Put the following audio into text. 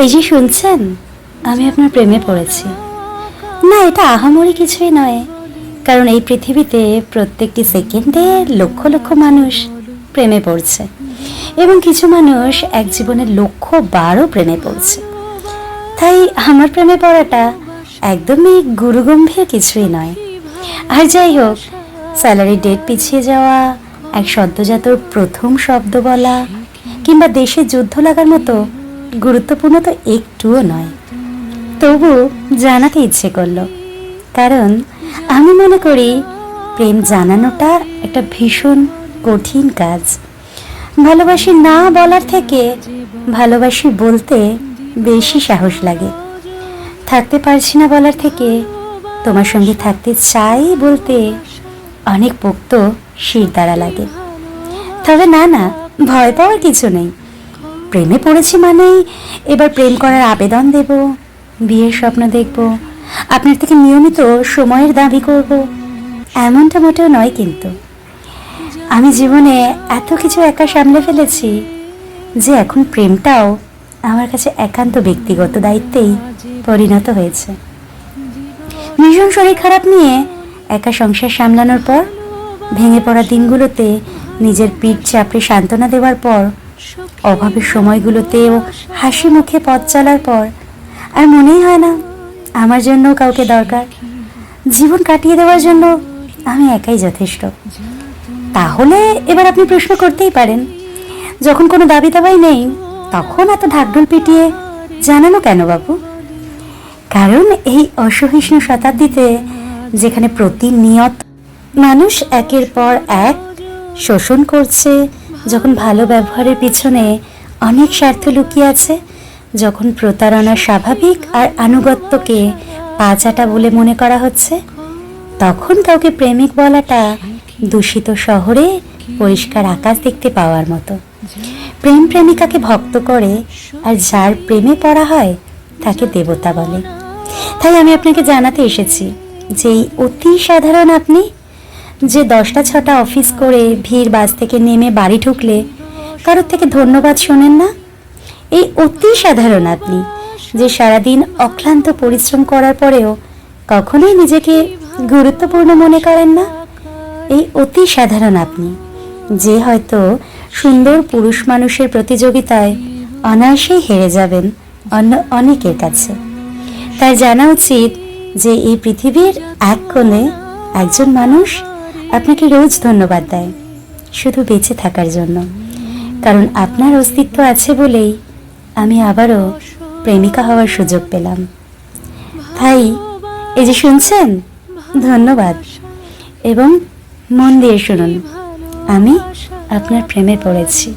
এই যে শুনছেন, আমি আপনার প্রেমে পড়েছি। না, এটা আহামরি কিছুই নয়, কারণ এই পৃথিবীতে প্রত্যেকটি সেকেন্ডে লক্ষ লক্ষ মানুষ প্রেমে পড়ছে, এবং কিছু মানুষ এক জীবনে লক্ষ বারও প্রেমে পড়ছে। তাই আমার প্রেমে পড়াটা একদমই গুরুগম্ভীর কিছুই নয়। আর যাই হোক, স্যালারি ডেট পিছিয়ে যাওয়া, এক সদ্যজাতর প্রথম শব্দ বলা, কিংবা দেশে যুদ্ধ লাগার মতো গুরুত্বপূর্ণ তো একটুও নয়। তবু জানাতে ইচ্ছে করল, কারণ আমি মনে করি প্রেম জানানোটা একটা ভীষণ কঠিন কাজ। ভালোবাসি না বলার থেকে ভালোবাসি বলতে বেশি সাহস লাগে। থাকতে পারছি না বলার থেকে তোমার সঙ্গে থাকতে চাই বলতে অনেক পোক্ত শির দ্বারা লাগে। তবে না না, ভয় পাওয়ার কিছু নেই। প্রেমে পড়েছি মানেই। এবার প্রেম করার আবেদন দেব, বিয়ের স্বপ্ন দেখব। আপনার থেকে নিয়মিত সময়ের দাবি করব। এমনটা মোটেও নয় কিন্তু। আমি জীবনে এত কিছু একা সামলে ফেলেছি যে এখন প্রেমটাও আমার কাছে একান্ত ব্যক্তিগত দায়িত্বেই পরিণত হয়েছে। ভীষণ শরীর খারাপ নিয়ে একা সংসার সামলানোর পর, ভেঙে পড়া দিনগুলোতে নিজের পিঠ চাপড়ে সান্ত্বনা দেওয়ার পর অভাবের সময়গুলোতেও হাসি মুখে পথ চলার পর আর মনেই হয় না, আমার জন্য কাউকে দরকার। জীবন কাটিয়ে দেওয়ার জন্য আমি একাই যথেষ্ট। তাহলে এবার আপনি প্রশ্ন করতেই পারেন, যখন কোনো দাবি দাবাই নেই, তখন এত ঢাকঢোল পিটিয়ে জানানো কেন বাবু? কারণ এই অসহিষ্ণু শতাব্দীতে যেখানে প্রতিনিয়ত মানুষ একের পর এক শোষণ করছে যখন ভালো ব্যবহারের পিছনে অনেক স্বার্থ লুকিয়ে আছে, যখন প্রতারণা স্বাভাবিক আর আনুগত্যকে পাচাটা বলে মনে করা হচ্ছে, তখন কাউকে প্রেমিক বলাটা দূষিত শহরে পরিষ্কার আকাশ দেখতে পাওয়ার মতো। প্রেম প্রেমিকাকে ভক্ত করে আর যার প্রেমে পড়া হয়, তাকে দেবতা বলে। তাই আমি আপনাকে জানাতে এসেছি যে অতি সাধারণ আপনি যে দশটা ছটা অফিস করে ভিড় বাস থেকে নেমে বাড়ি ঢুকলে, কারোর থেকে ধন্যবাদ শোনেন না? এই অতি সাধারণ আপনি যে সারাদিন অক্লান্ত পরিশ্রম করার পরেও কখনোই নিজেকে গুরুত্বপূর্ণ মনে করেন না? এই অতি সাধারণ আপনি যে হয়তো সুন্দর পুরুষ মানুষের প্রতিযোগিতায় অনায়াসেই হেরে যাবেন অন্য অনেকের কাছে। তাই জানা উচিত যে এই পৃথিবীর এক কোণে একজন মানুষ আপনাকে রোজ ধন্যবাদ দেয়, শুধু বেঁচে থাকার জন্য। কারণ আপনার অস্তিত্ব আছে বলেই আমি আবারও প্রেমিকা হওয়ার সুযোগ পেলাম। ভাই, এই যে শুনছেন? ধন্যবাদ। এবং মন দিয়ে শুনুন, আমি আপনার প্রেমে পড়েছি।